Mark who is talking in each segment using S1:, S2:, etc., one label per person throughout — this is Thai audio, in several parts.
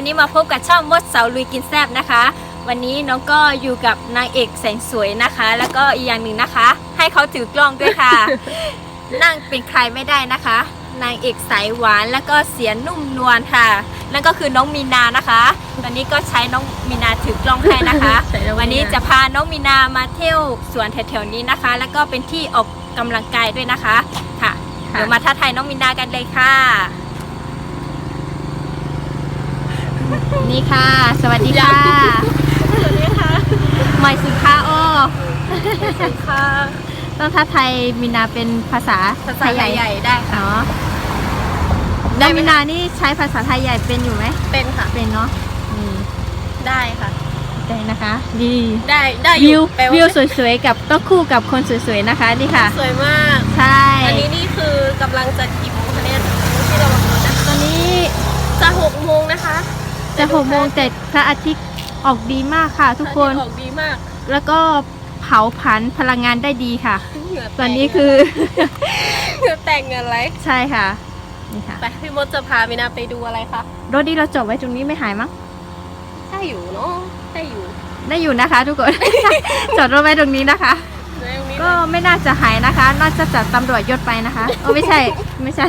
S1: สวัสดีค่ะวันนี้มาพบกับช่องมดเสาลุยกินแซบนะคะ วันนี้น้องก็อยู่กับนางเอกแสนสวยนะคะ แล้วก็อีกอย่างหนึ่งนะคะ ให้เขาถือกล้องด้วยค่ะ นั่งเป็นใครไม่ได้นะคะ นางเอกสายหวานแล้วก็เสียงนุ่มนวลค่ะ นั่นก็คือน้องมีนานะคะ ตอนนี้ก็ใช้น้องมีนาถือกล้องให้นะคะ
S2: ใช้น้องมีนา
S1: วันนี้จะพาน้องมีนามาเที่ยวสวนแถวๆนี้นะคะ แล้วก็เป็นที่ออกกำลังกายด้วยนะคะ ค่ะ
S2: ค่ะ
S1: เดี๋ยวมาท้าทายน้องมีนากันเลยค่ะ นี่ค่ะ สวัสดีค่ะ
S2: สวัสดีค่ะ
S1: หมายสุดค่ะอ้อ
S2: ค่ะ
S1: ต้องท้าทายมีนาเป็นภาษา
S2: ภาษาไทยใหญ่ได้ค่ะ
S1: เนาะน้องมีนานี่ใช้ภาษาไทยใหญ่เป็นอยู่ไหม
S2: เป็นค่ะ
S1: เป็นเนาะนี่
S2: ได้ค่ะ
S1: ได้นะคะ ดี
S2: ได้ได้อ
S1: วิว
S2: ยู่แปลา
S1: วิวสวยๆกับก็คู่กับคนสวยๆนะคะนี่ค่ะ
S2: สวยมาก
S1: ใช่
S2: อันนี้นี่คือกำลังจะกี่โมงคะเนี่ยที่เรามาดูนะ
S1: ตอนนี้
S2: จะหกโมงนะคะ
S1: จะหกโมงแต่พระอาทิตย์ออกดีมากค่ะ ทุกคน
S2: ออกดีมาก
S1: แล้วก็เผาผลาญพลังงานได้ดีค่ะ
S2: เหงื่อแตก
S1: ตอนนี้คือ
S2: เหงื่อแตกเหงื่อไหล
S1: ใช่ค่ะ นี่ค่ะ
S2: ไปพี่มดจะพามินาไปดูอะไรคะ
S1: รถที่เราจอดไว้ตรงนี้ไม่หายมั้ง
S2: ได้อยู่เนาะได้อยู่
S1: ได้อยู่นะคะ ทุกคน จอดรถไว้ตรงนี้นะคะ
S2: ในตรงนี้
S1: ก็ไม่น่าจะหายนะคะ น่าจะจัดตำรวจยศไปนะคะโอ้ไม่ใช่ ไม่ใช่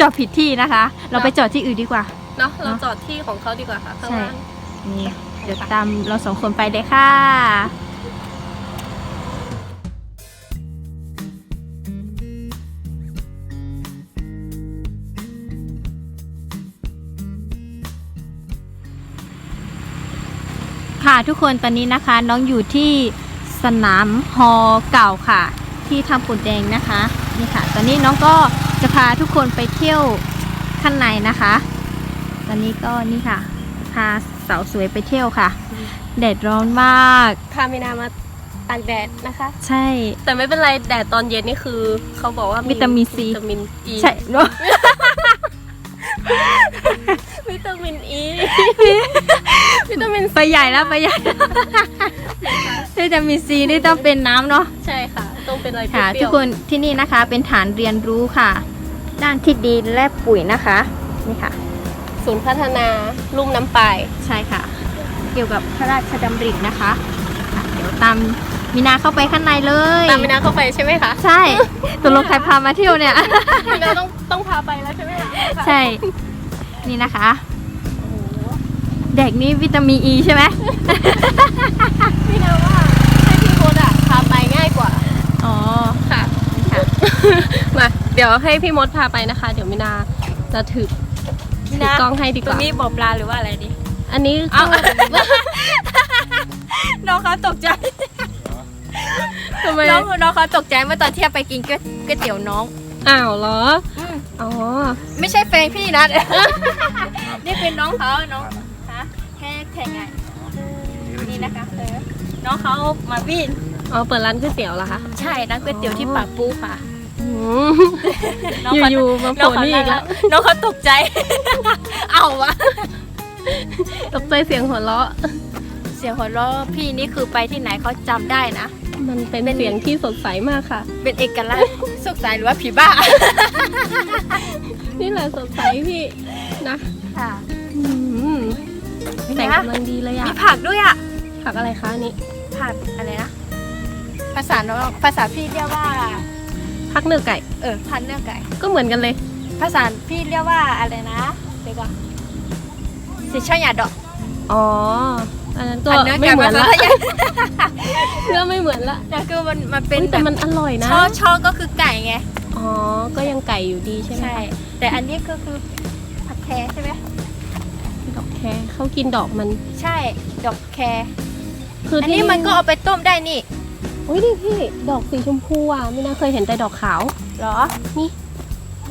S1: จอดผิดที่นะคะ เราไปจอดที่อื่นดีกว่า
S2: เนาะเราจอดที่ของเขาดีกว่าค่ะข้างล่าง
S1: นี่เดี๋ยวตามเราสองคนไปเลยค่ะค่ะทุกคนตอนนี้นะคะน้องอยู่ที่สนามฮอเก่าค่ะ ที่ทำปูนแดงนะคะนี่ค่ะ ตอนนี้น้องก็จะพาทุกคนไปเที่ยวข้างในนะคะ ตอนนี้ก็นี่ค่ะ พาสาวสวยไปเที่ยวค่ะ แดดร้อนมาก
S2: พามินามาตากแดดนะคะ
S1: ใช่
S2: แต่ไม่เป็นไรแดดตอนเย็นนี่คือ เขาบอกว่า
S1: วิตามิน C
S2: วิตามินอี
S1: ใช่เนอะ
S2: วิตามินอีวิตามิน
S1: ไปใหญ่แล้วไปใหญ่ที่จะมีซีนี่ต้องเป็นน้ำเนาะ
S2: ใช่ค่ะ ต้องเป็นอะไรเป
S1: ค่ะ
S2: รี้
S1: ทุ
S2: ย
S1: ก
S2: ว
S1: คนที่นี่นะคะเป็นฐานเรียนรู้ค่ะ ด้านที่ดินและปุ๋ยนะคะ นี่ค่ะ
S2: ศูนย์พัฒนาลุ่มน้ำปลาย
S1: ใช่ค่ะ เกี่ยวกับพระราชดำรินะคะค่ะเดี๋ยวตามมีนาเข้าไปข้างในเลย
S2: ตามมินาเข้าไปใช่ไหมคะ
S1: ใช่ตกลงใครพามาเที่ยวเนี่ย
S2: มินาต้องต้องพาไปแล้วใช่ไหมคะ
S1: ใช่ นี่นะคะ
S2: โอ้โห
S1: เด็กนี่วิตามินอีใช่ไหม
S2: มินาว่าให้พี่โคดอะพาไปง่ายกว่า
S1: อ๋อ
S2: ค่ะ
S1: นี่ค่ะ
S2: มาเดี๋ยวให้พี่มดพาไปนะคะ เดี๋ยวมินาจะถือ ถือกล้องให้ดีก
S1: ตร
S2: ว่า
S1: งนี้บ่อปลาหรือว่าอะไรดี
S2: อันนี้
S1: เอาน้องเขาตกใจ
S2: ทำไม
S1: น้องน้องเขาตกใจเมื่อตอนเที่ยวไปกินก๋วยก๋วยเตี๋ยวน้อง
S2: อ้าวเหรออ๋อ
S1: ไม่ใช่แฟนพี่นะ นี่เป็นน้องเขาน้องฮะแค่แข่งไงนี่นะคะเออน้องเขามาวิ่ง
S2: อ๋อเปิดร้านก๋วยเตี๋ยวเหรอคะ
S1: ใช่ร้านก๋วยเตี๋ยวที่ปากปูค่ะ
S2: อืม
S1: น้องเขา
S2: อยู่ๆมาโผ
S1: น้อง
S2: ล่
S1: เขา
S2: นี่อีกแล้ว
S1: น้องเขาตกใจ เอาวะ
S2: ตกใจเสียงหัวเราะ
S1: เสียงหัวเราะพี่นี่คือไปที่ไหนเขาจำได้นะ
S2: มันเป็นเสียงที่สดใสมากค่ะ
S1: เป็นเอกลักษณ์สุขสายหรือว่าผีบ้า
S2: นี่แหละสดใสพี่นะ
S1: ค่ะ
S2: อืม
S1: นี่
S2: แต่ง
S1: นะ
S2: กำลังดีเลยอะ
S1: มีผักด้วยอะ
S2: ผักอะไรคะอันนี่
S1: ผักอะไรนะ ภาษาน้องภาษาพี่เรียกว่า
S2: ผักเนื้อไก่
S1: เออพันเนื้อไก่
S2: ก็เหมือนกันเลย
S1: ภาษาพี่เรียกว่าอะไรนะเดี๋ยวก่อนสิช่อหยาดอก
S2: อ๋อ อันนั้นก็
S1: พันเนื้อ
S2: ไม่
S1: ไก่
S2: เหมือน
S1: ภา
S2: ละ
S1: ษาไทย
S2: เนื้อไม่เหมือนละ
S1: แต่คือมันมันเป็น
S2: อุ๊ย
S1: แบ
S2: แต่
S1: บ
S2: มันอร่อยนะ
S1: ช่อช่อก็คือไก่ไง
S2: อ๋อ ก็ยังไก่อยู่ดีใช่ไหม
S1: ใช่ แต่อันนี้ก็คือผักแครใช่ไหม
S2: ดอกแครเขากินดอกมัน
S1: ใช่ ดอกแคร
S2: คือ
S1: อัน
S2: ที่
S1: นี้มันก็เอาไปต้มได้นี่
S2: อุ้ยนี่พี่ ดอกสีชมพูอะไม่น่าเคยเห็นแต่ดอกขาว
S1: เหรอ
S2: นี่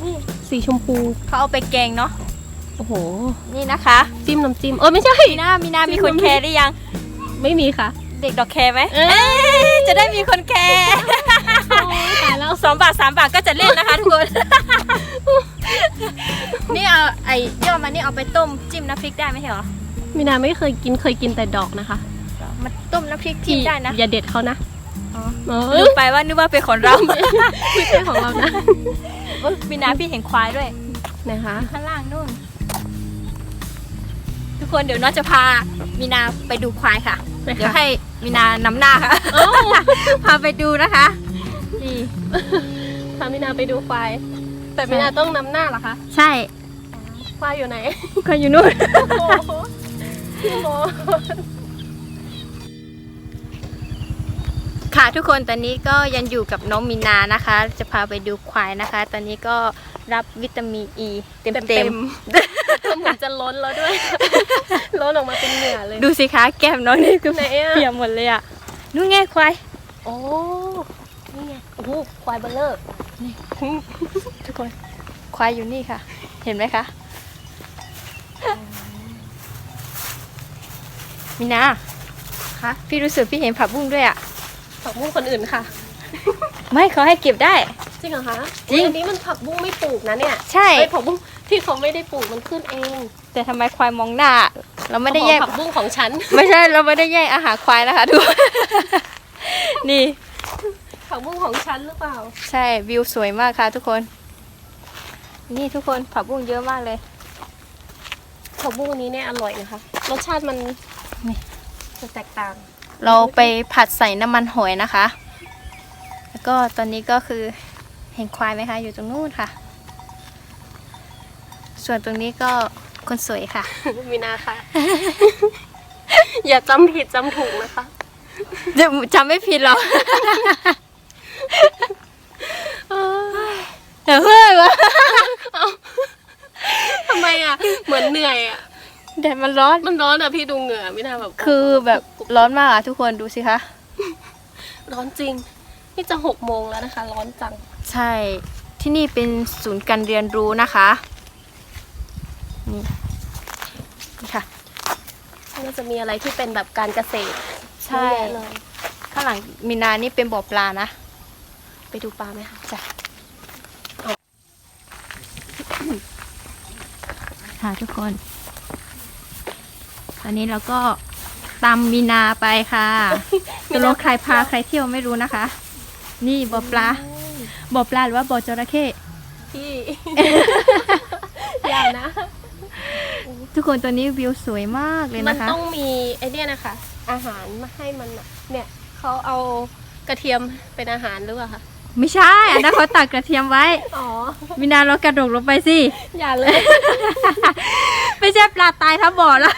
S1: นี่
S2: สีชมพู
S1: เขาเอาไปแกงเนาะ
S2: โอ้โห
S1: นี่นะคะ
S2: จิ้มน้ำจิ้ม เออไม่ใช่
S1: มีหน้ามีหน้ามีคนแคร์หรือยัง
S2: ไม่มีค่ะ
S1: เด็กดอกแคร์ไหม
S2: เอ้ย
S1: เอ้ยจะได้มีคนแคร์
S2: ตายแล้ว
S1: สองบาทสามบาทก็จะเล่นนะคะทุกคน นี่เอาไอ้ย่อมานี่เอาไปต้มจิ้มน้ำพริกได้ไหมเหรอ
S2: มีนาไม่เคยกินเคยกินแต่ดอกนะคะ
S1: มันต้มน้ำพริกจิ้มได้นะ
S2: อย่าเด็ดเขานะ
S1: อ๋อ
S2: เอ
S1: ลื
S2: อ
S1: มไปว่านึกว่าเป็นของเรา
S2: ไม่ใช่ของเรานะ
S1: เอ้ยมีน้ำพี่เห็นควายด้วย
S2: นะคะ
S1: ข้างล่างนู่น ทุกคนเดี๋ยวน้องจะพามีนาไปดูควายค่ะ
S2: ไปค่ะ
S1: เดี๋ยวให้มีนานำหน้าค่ะ
S2: เอ้า
S1: พาไปดูนะคะนี่
S2: พามินาไปดูควาย แต่มินาต้องนำหน้าเหรอคะ
S1: ใช่
S2: ควายอยู่ไหน
S1: ควายอยู่นู่น
S2: โอ้โห
S1: ค่ะทุกคนตอนนี้ก็ยังอยู่กับน้องมีนานะคะ จะพาไปดูควายนะคะ ตอนนี้ก็รับวิตามินอ e ีเต็ม
S2: เต็
S1: เต็
S2: ม
S1: ม
S2: ๆเหมือนจะล้นแล้วด้วย ล้นออกมาเป็นเหงื่อเลย
S1: ดูสิคะแก้มน้องนี่คือ
S2: ไหนอะ
S1: เปียกหมดเลยอะนู่นไงควาย
S2: โอ้นี่ไงโอ้โหควายเบลเลอร์
S1: ทุกคนควายอยู่นี่ค่ะ เห็นไหมคะมีนา
S2: คะ
S1: พี่รู้สึกพี่เห็นผักบุ้งด้วยอะ
S2: ผักบุ้งคนอื่นค่ะ
S1: ไม่เขาให้เก็บได้
S2: จริงเหรอคะ
S1: จริง
S2: อุ๊ยอันนี้มันผักบุ้งไม่ปลูกนะเนี่ย
S1: ใช่
S2: ไอ้ยผักบุ้งที่เขาไม่ได้ปลูกมันขึ้นเอง
S1: แต่ทำไมควายมองหน้า เราไม่ได้แยก
S2: เขาบอกผักบุ้งของฉัน
S1: ไม่ใช่เราไม่ได้แย่งอาหารควายนะคะทุกคน นี่
S2: ผักบุ้งของฉันหรือเปล่า
S1: ใช่วิวสวยมากค่ะทุกคน นี่ทุกคนผักบุ้งเยอะมากเลย
S2: ผักบุ้งอันนี้เนี่ยอร่อยนะคะ รสชาติมัน
S1: นี่
S2: จะแตกต่าง
S1: เราไปผัดใส่น้ำมันหอยนะคะ แล้วก็ตอนนี้ก็คือเห็นควายไหมคะ อยู่ตรงนู้นค่ะ ส่วนตรงนี้ก็คนสวยค่ะ
S2: มีนาค่ะ อย่าจำผิดจำถูกนะคะ
S1: จำไม่ผิดหรอก
S2: เออ
S1: เดี๋ยวเฮ้ยวะ
S2: ทำไมอะ เหมือนเหนื่อยอะ
S1: แดดมันร้อน
S2: มันร้อนอะพี่ดูเหงื่อไม่น่าแบบ
S1: คือแบบร้อนมากอะทุกคนดูสิคะ
S2: ร้อนจริง นี่จะหกโมงแล้วนะคะ ร้อนจัง
S1: ใช่ ที่นี่เป็นศูนย์การเรียนรู้นะคะ นี่นี่ค่ะ
S2: น่าจะมีอะไรที่เป็นแบบการเกษตร
S1: ใช่
S2: เยอะแยะเลย
S1: ข้างหลังมีนานี่เป็นบ่อปลานะ
S2: ไปดูปลาไหมคะ
S1: จ้ะค่ะทุกคน ตอนนี้เราก็ตามมีนาไปค่ะจะลงใครพาใครเที่ยวไม่รู้นะคะ นี่บ่อปลาบ่อปลาหรือว่าบ่อจระเข้
S2: พี่อย่านะ
S1: ทุกคนตอนนี้วิวสวยมากเลย
S2: มัน
S1: นะคะ
S2: ต้องมีไอเนี้ยนะคะ อาหารมาให้มันอะเนี่ยเขาเอากระเทียมเป็นอาหารหรือเปล่าคะ
S1: ไม่ใช่อันนั้นเขาตักกระเทียมไว้
S2: อ๋อ
S1: มีนาเรากระโดดลงไปสิ
S2: อย่าเลย
S1: ไม่ใช่ปลาตายทั้งบ่อแล้ว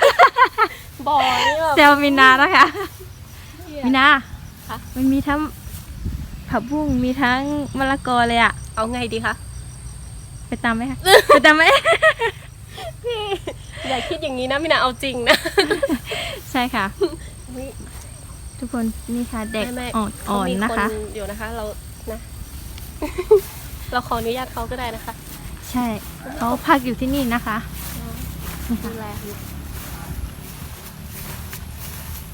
S2: บ่อนี่แบบ
S1: เซลมินานะคะ มินา
S2: คะ
S1: มันมีทั้งผักบุ้งมีทั้งมะละกอเลยอะ
S2: เอาไงดีคะ
S1: ไปตามไหมคะ ไปตามไหม
S2: พี่อย่าคิดอย่างนี้นะมินาเอาจริงนะ
S1: ใช่ค่ะ
S2: อุ๊ย
S1: ทุกคนนี่ค่ะเด็ก
S2: ไม่ไม่
S1: อ่อน
S2: เขา
S1: อ่อน
S2: มี
S1: นะคะ
S2: อยู่นะคะ เรานะ เราขออนุญาตเขาก็ได้นะคะ
S1: ใช่เขาพักอยู่ที่นี่นะคะนี่
S2: ดู
S1: ค่ะ
S2: แล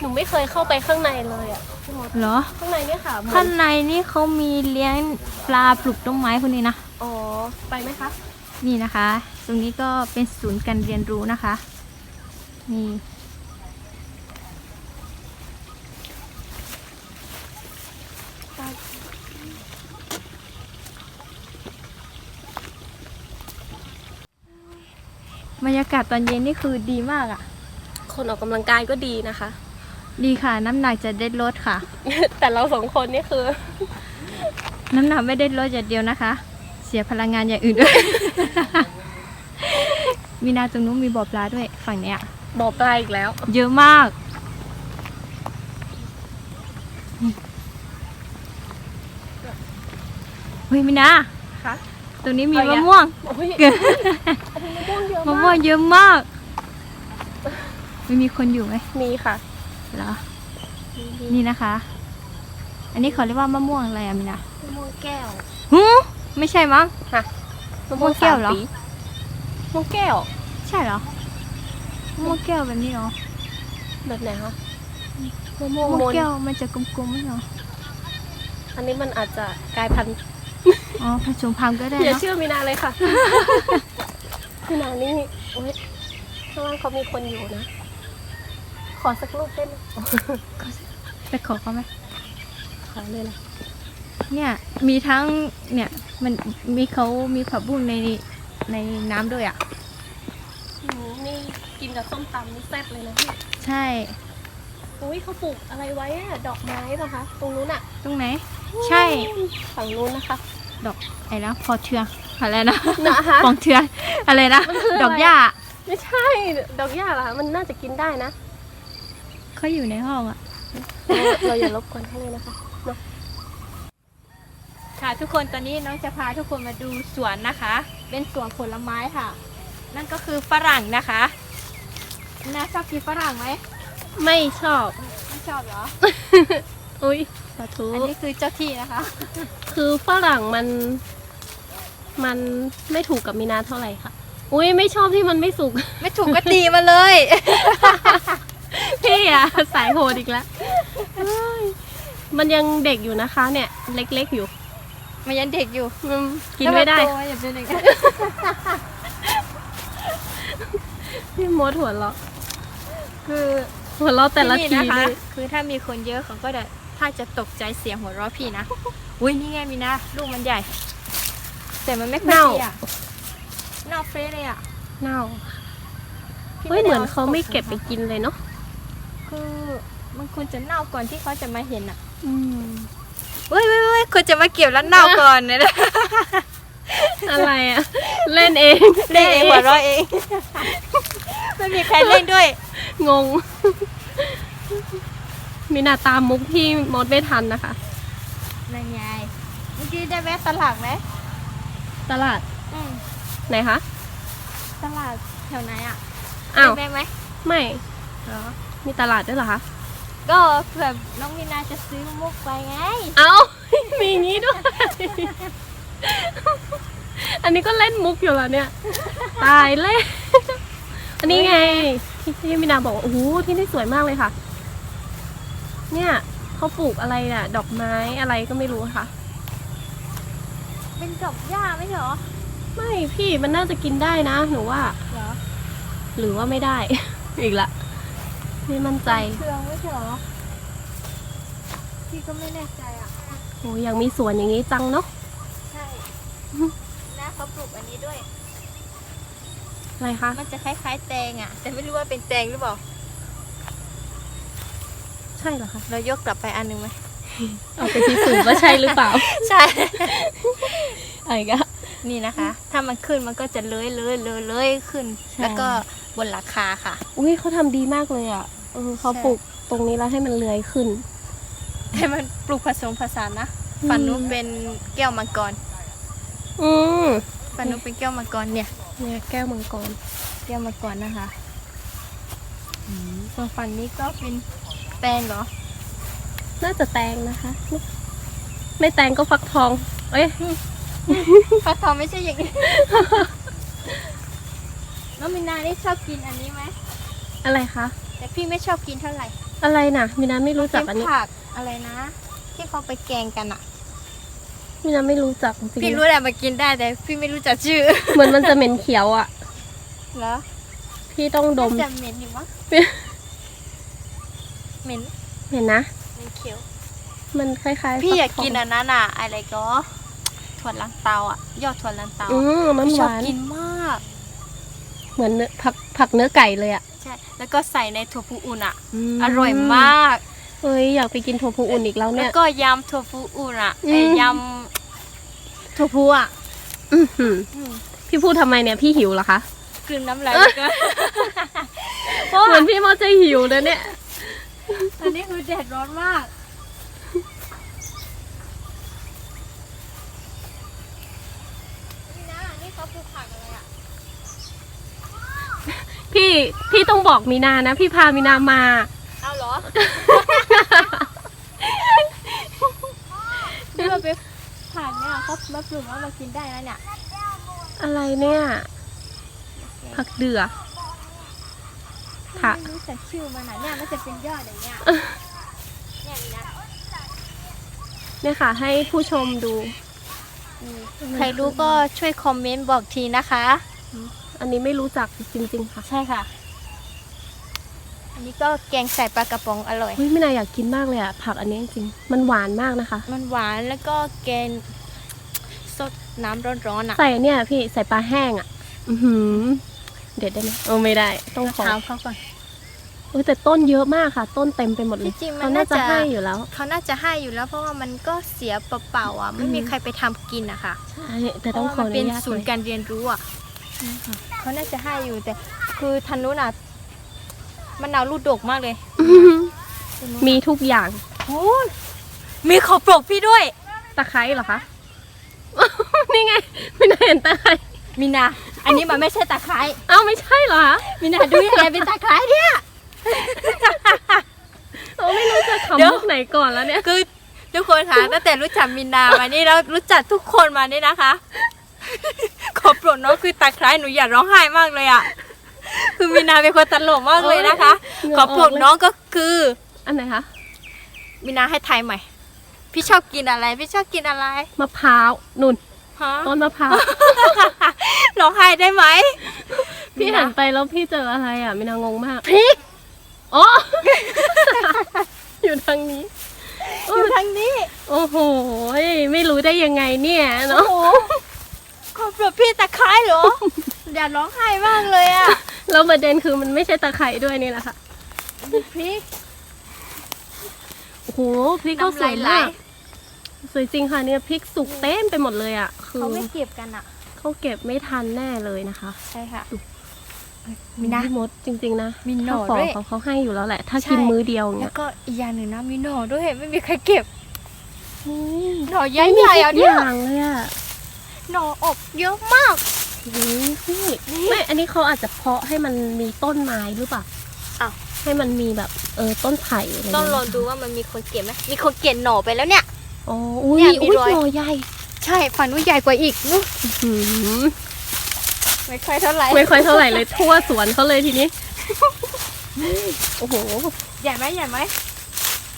S2: หนูไม่เคยเข้าไปข้างในเลยอะพี่มด
S1: เหรอ
S2: ข้างในเนี่ยค่ะเหมือ
S1: ข้านงในนี่เขามีเลี้ยงปลาปลูกต้นไม้คนนี้นะ
S2: อ๋อ ไปไหมคะ
S1: นี่นะคะ ตรงนี้ก็เป็นศูนย์การเรียนรู้นะคะ นี่ บรรยากาศตอนเย็นนี่คือดีมากอะ่ะ
S2: คนออกกำลังกายก็ดีนะคะ
S1: ดีค่ะ น้ำหนักจะได้ลดค่ะ
S2: แต่เราสองคนนี่คือ
S1: น้ำหนักไม่ได้ลดอย่างเดียวนะคะ เสียพลังงานอย่างอื่นด้วย มีนาตรงนู้นมีบ่อปลาด้วยฝั่งเนี้ย
S2: บ่อปลาอีกแล้ว
S1: เยอะมาก เฮ้ยมินา
S2: คะ
S1: ตรงนี้มี
S2: เอาอี
S1: มะ
S2: กแล้ว
S1: ม่วง
S2: โอ้ย
S1: เกิน
S2: มะม่วงเยอะ
S1: มะ
S2: มาก
S1: ม่วงเยอะมากไม่มีคนอยู่ไหม
S2: มีค่ะ
S1: เหรอ นี่นะคะ อันนี้เขาเรียกว่ามะม่วงอะไรอะมินามะ
S2: ม่วงแก้ว
S1: หืมไม่ใช่มั้ง
S2: มะ
S1: ม่วงแก้วเหรอ
S2: สามปีมะม่วงแก้ว
S1: ใช่เหรอมะม่วงแก้วแบบนี้เหรอ
S2: แบบไหนคะมะม่ว
S1: มะ
S2: ง
S1: ม่วง
S2: มน
S1: แก้วมันจะกลมๆไม่เหรอ
S2: อันนี้มันอาจจะกลายพันธุ์
S1: อ๋อผสมพันธุ์ก็ได้
S2: อย่า
S1: เนาะ
S2: เชื่อมีนาเลยค่ะ มีนานี่โอ๊ยข้างล่างเขามีคนอยู่นะ ขอสักรูปได้ไหม
S1: ไปขอเขาไหม
S2: ขอเลยล่ะ
S1: เนี่ย มีทั้งเนี่ยมันมีเขามีผักบุ้งในในน้ำด้วยอะ
S2: อืมนี่กินกับส้มตำนี่แซ่บเลยนะพี่
S1: ใช่
S2: อุ้ยเขาปลูกอะไรไว้อะดอกไม้ป่ะคะ ตรงนู้นอะ
S1: ตรงไหน ใช่
S2: ฝั่งนู้นนะคะ
S1: ดอกไอ้นะพอเทือง อะไรนะ
S2: นะคะ
S1: ปองเทืองอะไรนะ
S2: มันคืออะไร
S1: ดอกหญ้า
S2: ไม่ใช่ดอกหญ้าเหรอคะมันน่าจะกินได้นะ
S1: เขาอยู่ในห้องอะ
S2: เราอย่ารบกวนเขาเลยนะคะเนอะ
S1: ค่ะทุกคนตอนนี้น้องจะพาทุกคนมาดูสวนนะคะ เป็นสวนผลไม้ค่ะ นั่นก็คือฝรั่งนะคะนาชอบกินฝรั่งไหม
S2: ไม่ชอบ
S1: ไม่ชอบเหรอ
S2: อุ้ยสาธุ
S1: อันนี้คือเจ้าที่นะคะ
S2: คือฝรั่งมัน มันไม่ถูกกับมีนาเท่าไหร่ค่ะ อุ้ยไม่ชอบที่มันไม่สุก
S1: ไม่ถูกก็ตีมาเลย
S2: พี่อะสายโหดอีกแล้วเอ้ยมันยังเด็กอยู่นะคะ เนี่ย เล็กๆอยู่
S1: มันยังเด็กอยู่
S2: อืมกินไม่ได้
S1: ถ้ามันโตอย่าเป็นอย่างนั้น
S2: พี่มดหัวเราะ
S1: คือ
S2: หัวเราะแต่ละ
S1: ที่
S2: ที
S1: นี่นะคะ
S2: นี่
S1: คือถ้ามีคนเยอะเขาก็จะถ้าจะตกใจเสียงหัวเราะพี่นะ อุ้ยนี่ไงมีนะลูกมันใหญ่ แต่มันไม่ค่อยดีอะเน่าเฟรเลยอะ
S2: เน่า
S1: พี่
S2: เฮ้ย
S1: ด้
S2: เหมือน
S1: ต
S2: เขาไม่เก็บไป
S1: ต
S2: กินเลยเนาะ
S1: คือมันควรจะเน่าก่อนที่เขาจะมาเห็นอะ
S2: อืม
S1: เว้ยเว้ยเว้ยควรจะมาเก็บแล้วเน่าก่อนเนี่ยนะ
S2: อะไรอะเล่นเอง
S1: เล่นเองหัวเราะเอง ไม่มีใครเล่นด้วย
S2: งง มีหน้าตามมุกที่มดไม่ทันนะคะ
S1: นั่นไงเมื่อกี้ได้แวะตลาดไหม
S2: ตลาด
S1: อืม
S2: ไหนคะ
S1: ตลาดแถวไหนอะ
S2: อ้าว
S1: ได้แวะไหม
S2: ไม่
S1: เหรอ
S2: มีตลาดด้วยเหรอคะ
S1: ก็เผื่อน้องมีนาจะซื้อมุกไปไง
S2: เอ้า มีอย่างนี้ด้วย อันนี้ก็เล่นมุกอยู่แล้วเนี่ย ตายเลยอันนี้ไงที่ที่มินาบอกว่าโอ้โหที่นี่สวยมากเลยค่ะ เนี่ยเขาปลูกอะไรน่ะ ดอกไม้อะไรก็ไม่รู้ค่ะ
S1: เป็นดอกหญ้าไม่ใช่เหรอ
S2: ไม่พี่มันน่าจะกินได้นะ หนูว่า
S1: เหรอ
S2: หรือว่าไม่ได้ อีกละ ไม่มั่นใจ
S1: เครื่องไม่ใช่เหรอพี่ก็ไม่แน่ใจอะ
S2: โอ้ยยังมีสวนอย่างนี้จังเนาะ
S1: ใช่น้าเขาปลูกอันนี้ด้วย
S2: อะไรคะ
S1: มันจะคล้ายๆแตงอะ แต่ไม่รู้ว่าเป็นแตงหรือเปล่า
S2: ใช่เหรอคะ
S1: เรายกกลับไปอันหนึงไหม
S2: เอาไปพิสูจน์ว่าใช่หรือเปล่า
S1: ใช่
S2: อะไรกะ
S1: นี่นะคะ ถ้ามันขึ้นมันก็จะเลื้อยเลื้อยเลื้อยเลื้อยขึ้น
S2: ใช่
S1: แล้วก็บนหลังคาค่ะ
S2: อุ้ยเขาทำดีมากเลยอะเออเขา
S1: ใช่
S2: ปลูกตรงนี้แล้วให้มันเลื้อยขึ้น
S1: แต่มันปลูกผสมผสานนะฝั่งนู้นเป็นแก้วมังกร
S2: อืม
S1: ฝั่งนู้นเป็นแก้วมังกรเนี่ย
S2: เนี่ยแก้วมังกร
S1: แก้วมังกรนะคะส่วนฝั่งนี้ก็เป็นแตงเหรอ
S2: น่าจะแตงนะคะ ไม่แตงก็ฟักทอง เอ้ย
S1: ฟักทองไม่ใช่อย่างนี้ น้องมินานี่ชอบกินอันนี้ไหม
S2: อะไรคะ
S1: แต่พี่ไม่ชอบกินเท่าไหร่
S2: อะไรน่ะมินาไม่รู้จักอัน
S1: เป็
S2: นี้
S1: ผักอะไรนะ ที่เขาไปแกงกันอะ
S2: มินาไม่รู้จักจริง
S1: พี่รู้แหละมากินได้แต่พี่ไม่รู้จักชื่อ
S2: ๆเหมือนมันจะเหม็นเขียวอะ
S1: เหรอ
S2: พี่ต้องด
S1: น่ามจะเหม็นอยู่มั้งเหม็น
S2: เห็นนะ
S1: เหม็นเขียว
S2: มันคล้ายๆ
S1: พี่อยาก
S2: ฟัทง
S1: กินอันนั้นอะอะไรก็ถั่วลันเตาอะยอดถั่วลันเตา
S2: อืมมัน
S1: พี่
S2: ห
S1: ชอบ
S2: วาน
S1: กินมาก
S2: เหมือนเนื้อผักผักเนื้อไก่เลยอะ
S1: ใช่ แล้วก็ใส่ในถั่วพูอุ่นอะ
S2: ม
S1: อร่อยมาก
S2: เอ้ยอยากไปกินถั่วพูอุ่นอีกแล้ว
S1: แล้
S2: เนี่
S1: วยก็ยำถั่วพูอุ่นอะ
S2: อืม
S1: ไอ้ยำถั่วพูอะ
S2: อื้อหือ
S1: อืม
S2: พี่พูดทำไมเนี่ยพี่หิวเหรอคะ
S1: กลืนน้ำลายแล้วก็เพราะ
S2: เหมือนพี่มอจะหิวเลยเนี่ย
S1: อันนี้คือแดดร้อนมาก นี่นะ นี่เขาปลูกผักอะไรอะ
S2: พี่พี่ต้องบอกมีนานะ พี่พามีนามา
S1: เอาเหรอที่เราไปผ่านเนี่ยเขามาปลูกแล้วมากินได้แล้วเนี่ย
S2: อะไรเนี่ย ผักเดือ ค่ะ
S1: ไม่รู้จักชื่อมันอะเนี่ยมันจะเป็นยอดอย่างเงี้ยเนี่ยมีนะ
S2: เนี่ยค่ะ ให้ผู้ชมดู
S1: ใครรู้ก็ช่วยคอมเมนต์บอกทีนะคะ
S2: อันนี้ไม่รู้จักจริง ๆ ค่ะ
S1: ใช่ค่ะ อันนี้ก็แกงใส่ปลากระป๋องอร่อย
S2: เฮ้ยไม่นาอยากกินมากเลยอะผักอันนี้จริงๆมันหวานมากนะคะ
S1: มันหวานแล้วก็แกงสดน้ำร้อนๆอะ
S2: ใส่เนี่ยพี่ใส่ปลาแห้งอะอือหือ เด็ดได้ไหมโอ้ไม่ได้ ต้องขอ
S1: ถามเขาก่อน
S2: เออแต่ต้นเยอะมากค่ะ ต้นเต็มไปหมดเลย
S1: ที่จริงมัน
S2: เขาน่าจะ
S1: น่าจะ
S2: ให้อยู่แล้ว
S1: เขาน่าจะให้อยู่แล้วเพราะว่ามันก็เสียเปล่าๆอะไม่มี
S2: อืม
S1: ใครไปทำกินอะค่ะ
S2: ใช่แต่
S1: เพ
S2: ต้อง
S1: ราะ
S2: ข
S1: ว่า
S2: อ
S1: มัน
S2: อ
S1: เป็น
S2: นุญาต
S1: ศูนย์การเรียนรู้อะเขาน่าจะให้อยู่แต่ คือทางนู้นอะมะนาวลูกดกมากเลย
S2: อืมมีทุกอย่าง
S1: โอ้ยมีขอปลกพี่ด้วย
S2: ตะไคร้เหรอคะ นี่ไง ไม่ได้เห็นตะไคร้
S1: มีนา อันนี้มันไม่ใช่ตะไคร้
S2: เอ้าไม่ใช่เหรอคะ
S1: มีนาดูยังไงเป็นตะไคร้เนี่ย
S2: โอ้ไม่รู้จะ
S1: เดี๋ยว
S2: ขำมุกไหนก่อนแล้วเนี่ย
S1: คือทุกคนคะตั้งแต่รู้จักมินนามานี่แล้วรู้จักทุกคนมานี่นะคะ ขอปลดน้องคือตาคล้ายหนูอยากร้องไห้มากเลยอะ คือมินนาเป็นคนตลกมากเลยนะคะ
S2: โอ้ย
S1: ขอปลดน้องก็คือ
S2: อันไหนคะ
S1: มินนาให้ทายใหม่ พี่ชอบกินอะไร พี่ชอบกินอะไร
S2: มะพร้าวนุ่น
S1: ฮะ
S2: ต้นมะพร้าว
S1: ร้องไห้ได้ไหม
S2: พี่หันไปแล้วพี่เจออะไรอะมินางงมาก
S1: พริก
S2: อ๋ออยู่ทางนี้
S1: อยู่ทางนี้
S2: โอ้โหไม่รู้ได้ยังไงเนี่ย
S1: โอ้
S2: เนาะ
S1: โหขอปลดพี่ตะไคร้เหรออยากร้องไห้มากเลยอะ
S2: แล้วประเด็นคือมันไม่ใช่ตะไคร้ด้วยนี่แหละค่ะ
S1: พริก
S2: โอ้โหพริกก็สวย
S1: น้ำลายไหล
S2: มาก สวยจริงค่ะเนี่ยพริกสุกเต็มไปหมดเลยอะ คือ
S1: เขาไม่เก็บกันอะ
S2: เขาเก็บไม่ทันแน่เลยนะคะ
S1: ใช่ค่ะ
S2: มีนะมดจริง ๆ นะ
S1: มีหน่อ
S2: ถ้าขอ
S1: ด้วย
S2: เขาเขาให้อยู่แล้วแหละ ถ้า
S1: ใช่
S2: กินมื้อเดียว
S1: แล้
S2: เนี่
S1: วยก็อีกอย่างหนึ่งนะมีหน่อด้วยไม่มีใครเก็บ
S2: อืม
S1: หน่อใหญ่
S2: ไม่มี
S1: ใหญ่
S2: ทุ
S1: อะ
S2: กอ
S1: เนี่ย
S2: ย่างเลยอะ
S1: หน่อออกเยอะมาก
S2: โอ้ยพี่ไม่อันนี้เขาอาจจะเพาะให้มันมีต้นไม้หรือเปล่า
S1: อ้าว
S2: ให้มันมีแบบเออต้นไผ่อะไร
S1: ต้องลองดูว่ามันมีคนเก็บไหมมีคนเก็บหน่อไปแล้วเนี่ย
S2: อ๋ออุ้ย
S1: เนี่ยมี
S2: อุ้ย
S1: รอย
S2: หน่อใหญ่
S1: ใช่ฝั่งนู้นใหญ่กว่าอีกนู้น
S2: หืม
S1: ไม่ค่อยเท่าไหร่
S2: ไม่ค่อยเท่าไหร่เลยทั่วสวนเขาเลยทีนี้โอ้โห
S1: ใหญ่ไหมใหญ่ไหม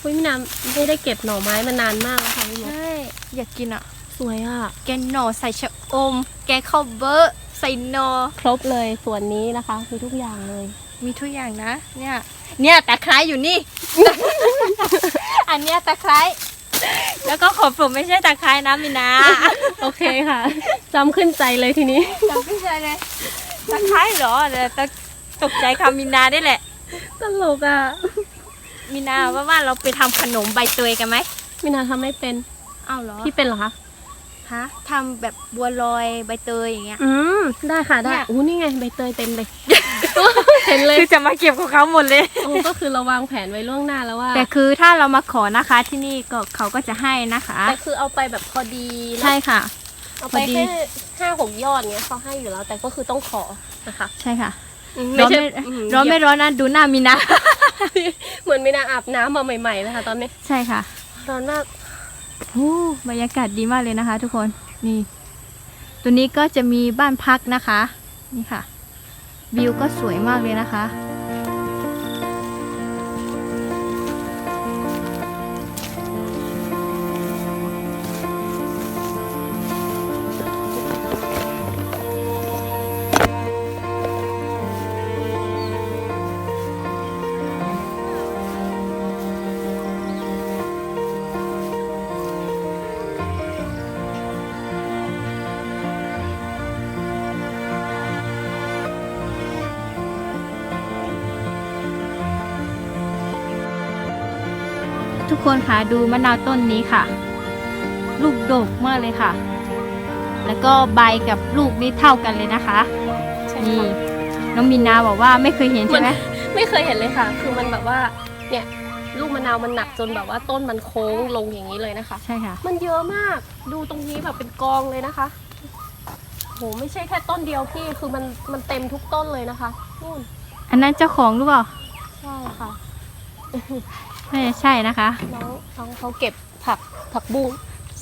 S2: อุ้ยพี่น้ำไม่ได้เก็บหน่อไม้มานานมากแล้วค่ะพี่มด
S1: ใช่อยากกินอะ
S2: สวยอะ
S1: แกงหน่อใส่ชะอม แกงข้าวเบอร์ใส่หน่อ
S2: ครบเลยส่วนนี้นะคะคือทุกอย่างเลย
S1: มีทุกอย่างนะ เนี่ย เนี่ยตะไคร้อยู่นี่ อันเนี้ยตะไคร้ แล้วก็ขอผมไม่ใช่ตะไคร้นะมินา
S2: โอเคค่ะจำขึ้นใจเลยทีนี้
S1: จำไม่ใช่เลยตะไคร้เหรอแต่ตะตกใจคำมินาได้แหละ
S2: ตลกอะ
S1: มินาว่าว่าเราไปทำขนมใบเตยกันไหม
S2: มินาทำไม่เป็น
S1: อ้าวเหรอ
S2: พี่เป็นเหรอคะ
S1: ฮะทำแบบบัวลอยใบเตยอย่างเงี้ย
S2: อืมได้ค่ะได้
S1: เนี่ย
S2: อู้นี่ไงใบเตยเต็มเลย เห็นเลย
S1: คือจะมาเก็บของเขาหมดเลย
S2: โอ้ก็คือเราวางแผนไว้ล่วงหน้าแล้วว่า
S1: แต่คือถ้าเรามาขอนะคะที่นี่ก็เขาก็จะให้นะคะ
S2: แต่คือเอาไปแบบพอดีนะ
S1: ใช่ค่ะ
S2: เอาไป
S1: พอดี
S2: แค่ห้าหกยอดเงี้ยเขาให้อยู่แล้ว แต่ก็คือต้องขอนะคะ
S1: ใช่ค่ะ
S2: ไม่
S1: ร้อน
S2: ใช่
S1: ไม่
S2: อืม
S1: ร้อนไม่ร้อนนะดูหน้ามินา
S2: เหมือนมินาอาบน้ำมาใหม่ๆเลยค่ะตอนนี้
S1: ใช่ค่ะ
S2: ร้อนมาก
S1: โอ้บรรยากาศดีมากเลยนะคะ ทุกคนนี่ ตัวนี้ก็จะมีบ้านพักนะคะ นี่ค่ะ วิวก็สวยมากเลยนะคะ นคะดูมะนาวต้นนี้ค่ะ ลูกโดกมากเลยค่ะ แล้วก็ใบกับลูกนี่เท่ากันเลยนะคะ
S2: ใช่
S1: นี่
S2: ค่ะ
S1: น้องมินาบอกว่าไม่เคยเห็นใช่ไหม
S2: ไม่เคยเห็นเลยค่ะ คือมันแบบว่าเนี่ยลูกมะนาวมันหนักจนแบบว่าต้นมันโค้งลงอย่างนี้เลยนะคะ
S1: ใช่ค่ะ
S2: มันเยอะมากดูตรงนี้แบบเป็นกองเลยนะคะโหไม่ใช่แค่ต้นเดียวพี่คือมันมันเต็มทุกต้นเลยนะคะนู่น
S1: อันนั้นเจ้าของหรือเปล่า
S2: ใช่ค่ะ
S1: ไม่ใช่นะคะ
S2: น้องน้องเขาเก็บผักผักบุ้ง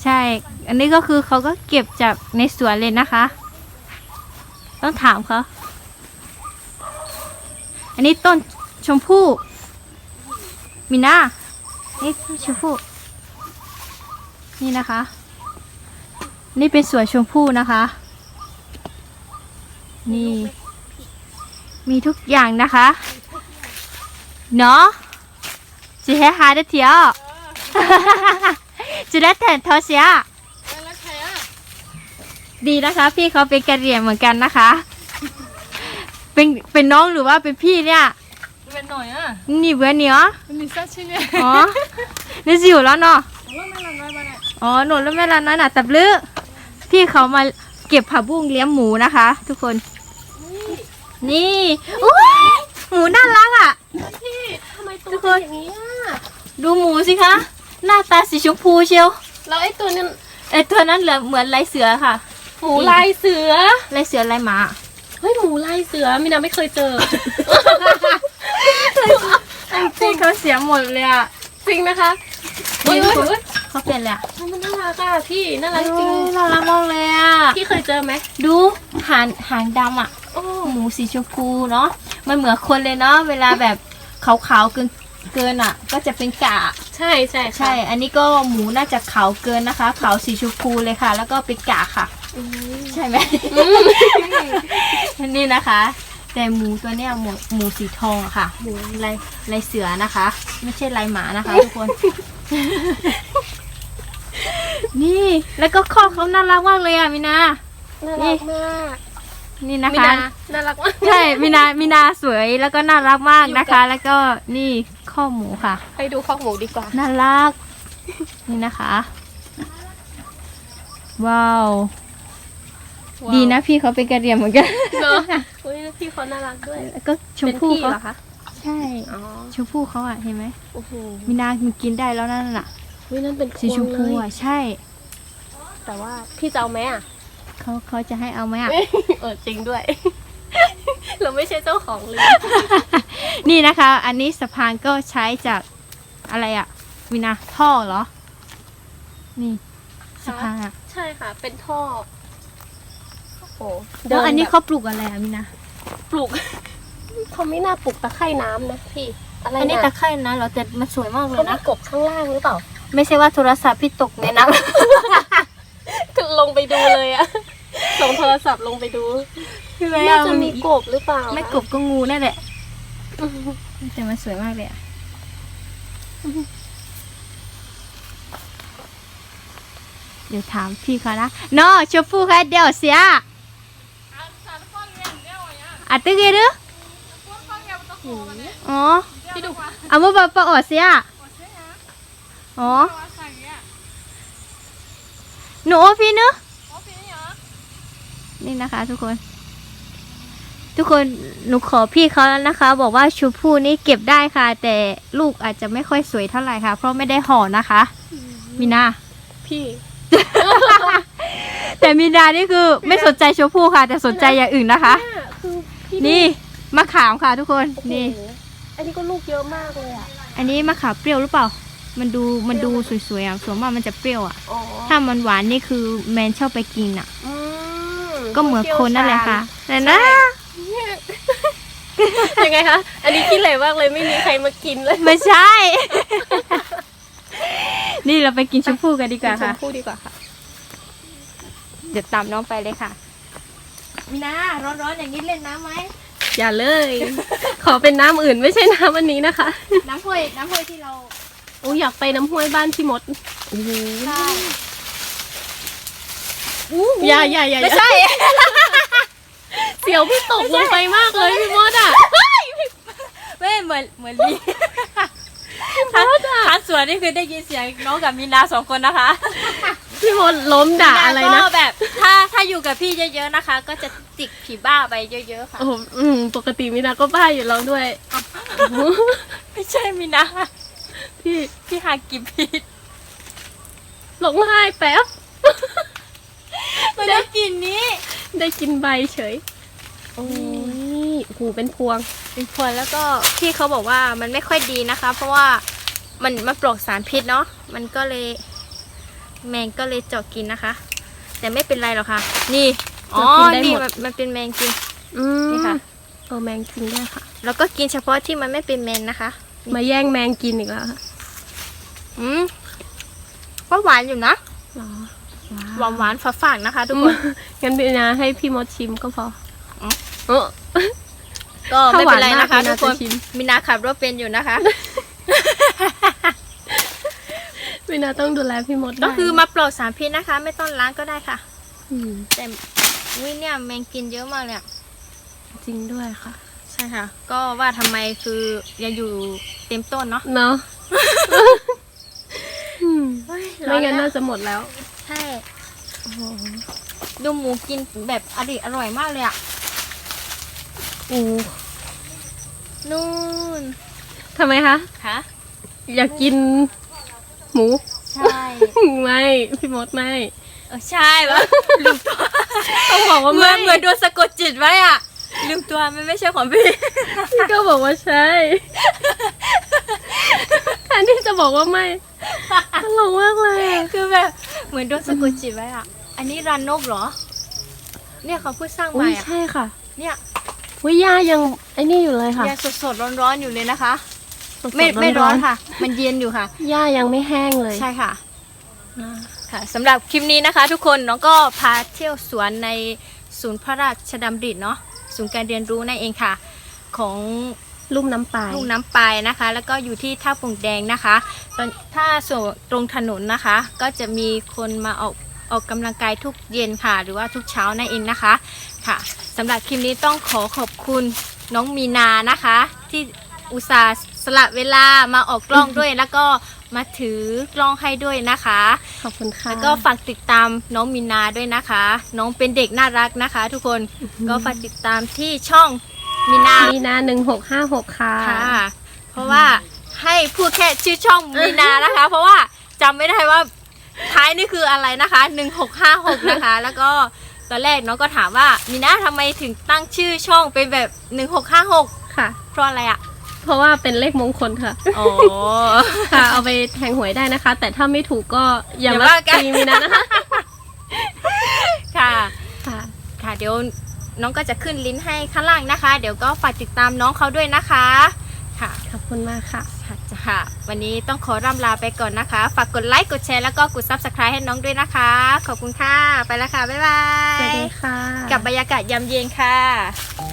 S1: ใช่ อันนี้ก็คือเขาก็เก็บจากในสวนเลยนะคะ ต้องถามเขา อันนี้ต้นชมพู่ มินานี่ต้นชมพู่ นี่นะคะ นี่เป็นสวนชมพู่นะคะ นี่ มีทุกอย่างนะคะ เนาะ จะให้หาได้เที่ยวจะได้แต่ทอเสียดีนะคะ พี่เขาเป็นกะเหรี่ยงเหมือนกันนะคะ เป็นเป็นน้องหรือว่าเป็นพี่เนี่ย
S2: เป็นหน่อยอะ
S1: นี่เบื่อเนี่ยเหรอ
S2: เป็นนิสัยชิ้นเนี่ย
S1: อ๋อนี่สิอยู่แล้วเนาะ
S2: แล้วไม่ละน้อยมาเนี่ย
S1: อ๋อหนูแล้วแม่ร้านนั้นน่ะตับลือพี่เขามาเก็บผักบุ้งเลี้ยงหมูนะคะ ทุกคน นี่อุ้ยหมูน่ารักอะ
S2: พี่ ทำไมตัว
S1: ทุกค
S2: เป็น
S1: น
S2: อย่างนี้อะ
S1: ดูหมูสิคะ หน้าตาสีชมพูเชียว
S2: แล้วไอ้ตัวนั้น
S1: ไอตัวนั้นเหลือเหมือนลายเสือค่ะ
S2: หมูลายเสือ
S1: ลายเสือลายหมา
S2: เฮ้ยหมูลายเสือมินาไม่เคยเจอ
S1: พี่เขาเสียหมดเลยอะ
S2: จริงนะคะ
S1: เฮ้
S2: เฮ้
S1: ย
S2: ยเฮ้ย
S1: เขาเป็นเลยอะ
S2: มันน่ารักอะพี่น่ารักจริง
S1: น่ารักมากเลยอะ
S2: พี่เคยเจอไหม
S1: ดูหางหางดำอะ
S2: โอ้
S1: หมูสีชมพูเนาะมันเหมือนคนเลยเนาะเวลาแบบ ขาวๆเกินเกินอะ ก็จะเป็นกะ
S2: ใช่ใช่ค่ะ
S1: ใช่ อันนี้ก็หมูน่าจะขาวเกินนะคะขาวสีชมพูเลยค่ะ แล้วก็เป็นกะค่ะ
S2: อืม
S1: ใช่ไหมนี่นะคะ แต่หมูตัวเนี้ยหมูหมูสีทองอะค่ะหมูลายลายเสือนะคะ ไม่ใช่ลายหมานะคะทุกคน นี่แล้วก็ข้อเขาน่ารักมากเลยอะมินา
S2: น่ารักมาก
S1: นี่นะ
S2: มิ
S1: คะ
S2: นาน่ารักมาก
S1: ใช่มินามินาสวยแล้วก็น่ารักมากนะคะ แล้วก็นี่ข้อหมูค่ะ
S2: ไปดูข้อหมูดีกว่า
S1: น่ารัก นี่นะคะ ว้าว ดีนะพี่เขาเป็นกระเรียมเหมือนกัน
S2: เนอะอุ้ยพี่เขาน่ารักด้วย
S1: แล้วก็ชม
S2: เป็น
S1: พู่
S2: พี่
S1: เขา
S2: เหรอคะ
S1: ใช่
S2: อ๋อ
S1: ชมพู่เขาอะเห็นไหม
S2: โอ้โห
S1: มินามันกินได้แล้วนั่นน่ะ
S2: อุ้ยนั่นเป็น
S1: สีชมพู
S2: พวงเลย
S1: อะใช่
S2: แต่ว่าพี่จะเอาไหมอะ
S1: เขาเขาจะให้เอาไหมอะ
S2: เออจริงด้วย เราไม่ใช่เจ้าของเลย
S1: นี่นะคะ อันนี้สะพานก็ใช้จากอะไรอะมินาท่อเหรอ นี่สะพานอะ
S2: ใช่ค่ะ เป็นท่อโอ้โห
S1: แล้วอันนี้
S2: แบบ
S1: เขาปลูกอะไรอะมินา
S2: ปลูกเขาไม่น่าปลูกตะไคร่น้ำนะพี่ อะไร
S1: อันนี้
S2: นะ
S1: ตะไคร่นะเหรอแต่มันสวยมากเลย
S2: เขามี
S1: นะ
S2: กบข้างล่างหรือเปล่า
S1: ไม่ใช่ว่าโทรศัพท์พี่ตกในน้
S2: ลงไปดูเลยอะส่งโทรศัพท์ลงไปดูำ
S1: พี่
S2: น่าจะมีกบหรือเปล่า
S1: ไม่กบก็งูนั่นแหละแต่มันสวยมากเลยอะเดี๋ยวถามพี่เขานะนอชมพูค่ะเดี๋ยวเสียอะตึกเกดืออ๋อ
S2: พี่ดู
S1: เอามาบอกปะอ๋อเสียอ๋อ หนูพี่เนอะนี่นะคะ ทุกคน ทุกคนหนูขอพี่เขาแล้วนะคะ บอกว่าชูพูนี่เก็บได้ค่ะ แต่ลูกอาจจะไม่ค่อยสวยเท่าไหร่ค่ะ เพราะไม่ได้ห่อนะคะ มีนา
S2: พี่
S1: แต่มีนานี่คือไม่สนใจชมพู่ค่ะ แต่สนใจอย่างอื่นนะคะ
S2: เนี่ยคือพี่ดู
S1: นี่มะขามค่ะทุกคน
S2: โอ้โห
S1: นี่
S2: อันนี้ก็ลูกเยอะมากเลยอะ
S1: อันนี้มะขามเปรี้ยวหรือเปล่า มันดูมันดูสวยๆอะส่วนมากมันจะเปรี้ยวอะ
S2: อ๋อ
S1: ถ้ามันหวานนี่คือแมนชอบไปกินอะ
S2: อืม
S1: ก็เหมือนคนนั่นแหละค่ะแต่นะ
S2: ยังไงคะ อันนี้ขี้เหร่มากเลยไม่มีใครมากินเลย
S1: ไม่ใช่ นี่เราไปกินชมพู่กันดีกว่าค่ะ
S2: ชมพู่ดีกว่าค่ะ
S1: เดี๋ยวตามน้องไปเลยค่ะ มีนาร้อนๆอย่างนี้เล่นน้ำไหม
S2: อย่าเลย ขอเป็นน้ำอื่นไม่ใช่น้ำอันนี้นะคะ
S1: น้ำห้วยน้ำห้วยที่เรา
S2: โอ้อยากไปน้ำห้วยบ้านพี่มดโอ้โห
S1: ใช่
S2: อย่าอย่าอย่า
S1: ไม่
S2: อย่า
S1: ใช่
S2: เสียวพี่ตกลงไปมากเลยพี่มดอะ
S1: ไม่เหมือนเหมือนลีทันสวนนี่คือได้ยินเสียงน้องกับมีนาสองคนนะคะ
S2: พี่มดล้มด่าอะไรนะ
S1: ก็แบบ ถ้าถ้าอยู่กับพี่เยอะๆนะคะ ก็จะจิกผีบ้าไปเยอะๆค่ะ
S2: โอ้โหอืมปกติมินาก็บ้าอยู่แล้วด้วย
S1: ไม่ใช่มีนา
S2: พี่
S1: พี่หากินผิด
S2: หลงไห้แป๊บ
S1: ไม่ได้กินนี้
S2: ได้กินใบเฉย โอ้ยโอ้โหเป็นพวง
S1: เป็นพวนแล้วก็พี่เขาบอกว่ามันไม่ค่อยดีนะคะ เพราะว่ามันมันปลอกสารพิษเนาะมันก็เลย แมงก็เลยเจาะกินนะคะ แต่ไม่เป็นไรหรอกค่ะ นี่อ๋อ
S2: เจาะกินได้
S1: นี่
S2: หมด
S1: มันมันเป็นแมงกิน
S2: อืม
S1: นี่ค่ะ
S2: เออแมงกินได้ค่ะ
S1: แล้วก็กินเฉพาะที่มันไม่เป็นแมงนะคะ
S2: มาแย่งแมงกินอีกแล้วค่ะ
S1: อืมก็หวานอยู่นะ
S2: หรอ
S1: หวานหวานๆฝาดๆนะคะ ทุกคน
S2: งั้นพี่นาให้พี่มดชิมก็พอ
S1: อ๋อ
S2: เออ
S1: ก็ไม่เป็นไรนะคะ
S2: ถ้าหวานมาก
S1: ทุกคน
S2: มีนาจะชิม
S1: มินาขับรถเป็นอยู่นะคะ
S2: พี่นาต้องดูแลพี่มด
S1: ก็
S2: ได้
S1: คือมาปลอกสารพิษนะคะ ไม่ต้องล้างก็ได้ค่ะ
S2: อืม
S1: แต่วิเนี่ยแมงกินเยอะมากเลยอะ
S2: จริงด้วยค่ะ
S1: ใช่ค่ะ ก็ว่าทำไมคือยังอยู่เต็มต้นเนาะ
S2: เนาะอืม
S1: เฮ้ย
S2: ไม่งั้น
S1: ร้อ
S2: น่า
S1: แล้ว
S2: จะหมดแล้ว
S1: ใช่โอ้โหดูหมูกินแบบอร่อยอร่อยมากเลยอะ
S2: อู้
S1: นู่น
S2: ทำไมคะ
S1: คะ
S2: อยากกินหมู
S1: ใช่
S2: ไม่ พี่มดไม่
S1: เออใช่แบบลืมตัว
S2: ต้องบอกว่า
S1: เหมื
S2: ไม่
S1: อนเหมือนโดนสะกดจิตไว้อะลืมตัวมันไม่ใช่ของพี่
S2: พี่ก็บอกว่าใช่แท นที่จะบอกว่าไม่ตลกมากเลยอะ
S1: คือแบบเหมือนโดนสะกดจิตไว้อะอันนี้รันนกเหรอ เนี่ยเขาเพิ่งสร้างให
S2: อุ้
S1: ม่
S2: ย
S1: อะ
S2: ใช่ค่ะ
S1: เนี่ย
S2: วิย่ายังไอ้นี่อยู่เลยค่ะ
S1: ยังสดๆร้อนๆอยู่เลยนะคะ
S2: สดๆ
S1: ไม่ไม่ร้อน
S2: ๆ
S1: ค่ะ มันเย็นอยู่ค่ะ
S2: ย่ายังไม่แห้งเลย
S1: ใช่ค่ะค่ะสำหรับคลิปนี้นะคะ ทุกคนน้องก็พาเที่ยวสวนในศูนย์พระราชดำริเนาะศูนย์การเรียนรู้นั่นเองค่ะ ของ
S2: ลุ่มน้ำปลาย
S1: ลูกน้ำปลายนะคะ แล้วก็อยู่ที่ท่าปงแดงนะคะตอนถ้าส่วนตรงถนนนะคะ ก็จะมีคนมาออกออกกำลังกายทุกเย็นค่ะ หรือว่าทุกเช้านั่นเองนะคะค่ะสำหรับคลิปนี้ต้องขอขอบคุณน้องมีนานะคะ ที่อุตส่าห์สละเวลามาออกกล้องด้วย แล้วก็มาถือกล้องให้ด้วยนะคะ
S2: ขอบคุณค่ะ
S1: แล้วก็ฝากติดตามน้องมีนาด้วยนะคะ น้องเป็นเด็กน่ารักนะคะ ทุกคนก็ฝากติดตามที่ช่อง มีนา
S2: มีนาหนึ่งหกห้าหกค่ะ
S1: ค่ะ เพราะว่าให้พูดแค่ชื่อช่องมีนานะคะ เพราะว่าจำไม่ได้ว่าท้ายนี่คืออะไรนะคะ1656นะคะ แล้วก็ตอนแรกน้องก็ถามว่ามีนาทำไมถึงตั้งชื่อช่องเป็นแบบ1656
S2: ค่ะ
S1: เพราะอะไรอะ
S2: เพราะว่าเป็นเลขมงคลค่ะ
S1: อ๋อ
S2: ค่ะ เอาไปแทงหวยได้นะคะ แต่ถ้าไม่ถูกก็อย่า
S1: อย่า
S2: มา
S1: ว่ากัน
S2: ตีมีนานะคะ
S1: ค่ะ
S2: ค่ะ
S1: ค่ะเดี๋ยว น้องก็จะขึ้นลิงก์ให้ข้างล่างนะคะ เดี๋ยวก็ฝากติดตามน้องเขาด้วยนะคะค่ะ
S2: ขอบคุณมากค่ะ
S1: ค่ะจ้ะค่ะวันนี้ต้องขอร่ำลาไปก่อนนะคะ ฝากกดไลค์กดแชร์แล้วก็กด subscribe ให้น้องด้วยนะคะ ขอบคุณค่ะ ไปแล้วค่ะ บ๊ายบา
S2: สวัส
S1: ย
S2: ดีค่ะ
S1: กับบรรยากาศยามเย็นค่ะ
S2: อย่าของเขานะ